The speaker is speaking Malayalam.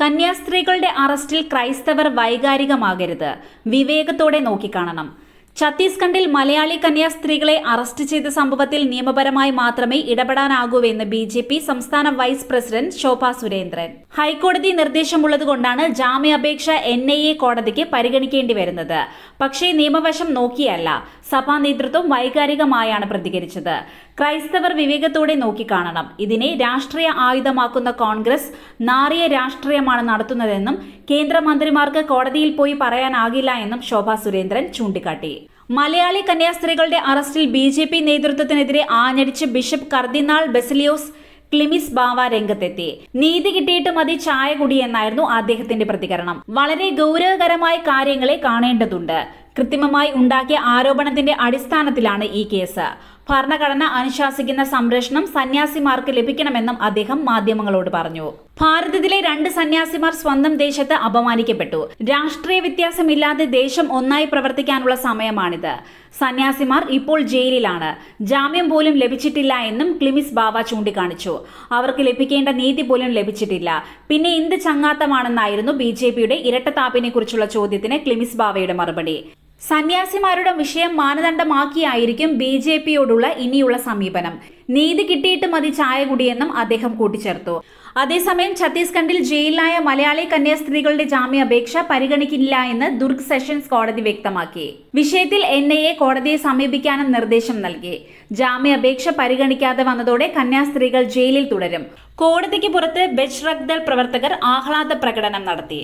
കന്യാസ്ത്രീകളുടെ അറസ്റ്റിൽ ക്രൈസ്തവർ വൈകാരികമാകരുത്. വിവേകത്തോടെ നോക്കിക്കാണണം. ഛത്തീസ്ഗഡിൽ മലയാളി കന്യാ സ്ത്രീകളെ അറസ്റ്റ് ചെയ്ത സംഭവത്തിൽ നിയമപരമായി മാത്രമേ ഇടപെടാനാകൂവെന്ന് ബി ജെ പി സംസ്ഥാന വൈസ് പ്രസിഡന്റ് ശോഭ സുരേന്ദ്രൻ. ഹൈക്കോടതി നിർദ്ദേശമുള്ളതുകൊണ്ടാണ് ജാമ്യാപേക്ഷ എൻ ഐ എ കോടതിക്ക് പരിഗണിക്കേണ്ടി വരുന്നത്. പക്ഷേ നിയമവശം നോക്കിയല്ല. സഭാ നേതൃത്വം വൈകാരികമായാണ് പ്രതികരിച്ചത്. ക്രൈസ്തവർ വിവേകത്തോടെ നോക്കിക്കാണണം. ഇതിനെ രാഷ്ട്രീയ ആയുധമാക്കുന്ന കോൺഗ്രസ് നാറിയ രാഷ്ട്രീയമാണ് നടത്തുന്നതെന്നും കേന്ദ്രമന്ത്രിമാർക്ക് കോടതിയിൽ പോയി പറയാനാകില്ല എന്നും ശോഭ സുരേന്ദ്രൻ ചൂണ്ടിക്കാട്ടി. മലയാളി കന്യാസ്ത്രീകളുടെ അറസ്റ്റിൽ ബി ജെ പി നേതൃത്വത്തിനെതിരെ ആഞ്ഞടിച്ച് ബിഷപ്പ് കർദിനാൾ ബെസിലിയോസ് ക്ലിമിസ് ബാവ രംഗത്തെത്തി. നീതി കിട്ടിയിട്ട് മതി ചായ കുടിയെന്നായിരുന്നു അദ്ദേഹത്തിന്റെ പ്രതികരണം. വളരെ ഗൗരവകരമായ കാര്യങ്ങളെ കാണേണ്ടതുണ്ട്. കൃത്രിമമായി ഉണ്ടാക്കിയ ആരോപണത്തിന്റെ അടിസ്ഥാനത്തിലാണ് ഈ കേസ്. ഭരണഘടന അനുശാസിക്കുന്ന സംരക്ഷണം സന്യാസിമാർക്ക് ലഭിക്കണമെന്നും അദ്ദേഹം മാധ്യമങ്ങളോട് പറഞ്ഞു. ഭാരതത്തിലെ രണ്ട് സന്യാസിമാർ സ്വന്തം ദേശത്ത് അപമാനിക്കപ്പെട്ടു. രാഷ്ട്രീയ വ്യത്യാസമില്ലാതെ ദേശം ഒന്നായി പ്രവർത്തിക്കാനുള്ള സമയമാണിത്. സന്യാസിമാർ ഇപ്പോൾ ജയിലിലാണ്. ജാമ്യം പോലും ലഭിച്ചിട്ടില്ല എന്നും ക്ലിമിസ് ബാവ ചൂണ്ടിക്കാണിച്ചു. അവർക്ക് ലഭിക്കേണ്ട നീതി പോലും ലഭിച്ചിട്ടില്ല. പിന്നെ എന്ത് ചങ്ങാത്തമാണെന്നായിരുന്നു ബി ജെ പിയുടെ ഇരട്ടത്താപ്പിനെ കുറിച്ചുള്ള ചോദ്യത്തിന് ക്ലിമിസ് ബാവയുടെ മറുപടി. സന്യാസിമാരുടെ വിഷയം മാനദണ്ഡമാക്കിയായിരിക്കും ബി ജെ പിയോടുള്ള ഇനിയുള്ള സമീപനം. നീതി കിട്ടിയിട്ട് മതി ചായ കുടിയെന്നും അദ്ദേഹം കൂട്ടിച്ചേർത്തു. അതേസമയം ഛത്തീസ്ഗഡിൽ ജയിലിലായ മലയാളി കന്യാസ്ത്രീകളുടെ ജാമ്യാപേക്ഷ പരിഗണിക്കില്ല എന്ന് ദുർഗ് സെഷൻസ് കോടതി വ്യക്തമാക്കി. വിഷയത്തിൽ എൻ ഐ എ കോടതിയെ സമീപിക്കാനും നിർദ്ദേശം നൽകി. ജാമ്യാപേക്ഷ പരിഗണിക്കാതെ വന്നതോടെ കന്യാസ്ത്രീകൾ ജയിലിൽ തുടരും. കോടതിക്ക് പുറത്ത് ദൾ പ്രവർത്തകർ ആഹ്ലാദ പ്രകടനം നടത്തി.